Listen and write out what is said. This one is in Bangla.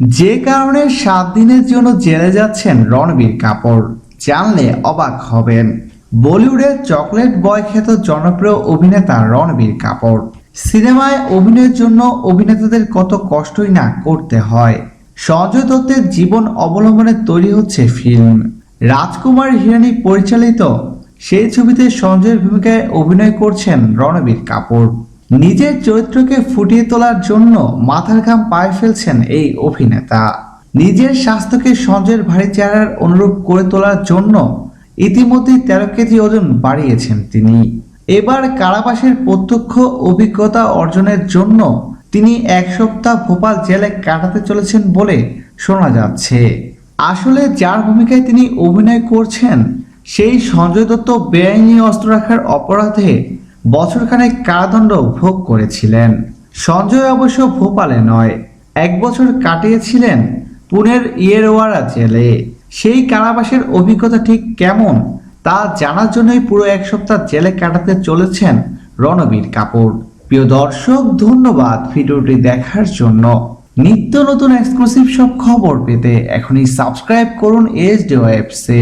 যে কারণে সাত দিনের জন্য জেলে যাচ্ছেন রণবীর কাপুর। জানলে অবাক হবেন। বলিউডের চকলেট বয় খ্যাত জনপ্রিয় অভিনেতা রণবীর কাপুর। সিনেমায় অভিনয়ের জন্য অভিনেতাদের কত কষ্টই না করতে হয়। সঞ্জয় দত্তের জীবন অবলম্বনে তৈরি হচ্ছে ফিল্ম। রাজকুমার হিরানি পরিচালিত সেই ছবিতে সঞ্জয়ের ভূমিকায় অভিনয় করছেন রণবীর কাপুর। নিজের চরিত্রকে ফুটিয়ে তোলার জন্য মাথার ঘাম পায়ে ফেলছেন এই অভিনেতা। নিজের স্বাস্থ্যকে সঞ্জয়ের ভারী চেহারার অনুরূপ করে তোলার জন্য ইতিমধ্যেই তেরো কেজি ওজন বাড়িয়েছেন তিনি। এবার কারাবাসের প্রত্যক্ষ অভিজ্ঞতা অর্জনের জন্য তিনি এক সপ্তাহ ভোপাল জেলে কাটাতে চলেছেন বলে শোনা যাচ্ছে। আসলে যার ভূমিকায় তিনি অভিনয় করছেন, সেই সঞ্জয় দত্ত বেআইনি অস্ত্র রাখার অপরাধে বছরখানেক কারাদণ্ড ভোগ করেছিলেন। সঞ্জয় অবশ্য ভোপালে নয়। এক বছর কাটিয়েছিলেন পুনের ইয়েরওয়ারা জেলে। সেই কারাবাসের অভিজ্ঞতা ঠিক কেমন, তা জানার জন্যই পুরো এক সপ্তাহ জেলে কাটাতে চলেছেন রণবীর কাপুর। প্রিয় দর্শক, ধন্যবাদ ভিডিওটি দেখার জন্য। নিত্য নতুন এক্সক্লুসিভ সব খবর পেতে এখনই সাবস্ক্রাইব করুন এস ডি ওয়েবসে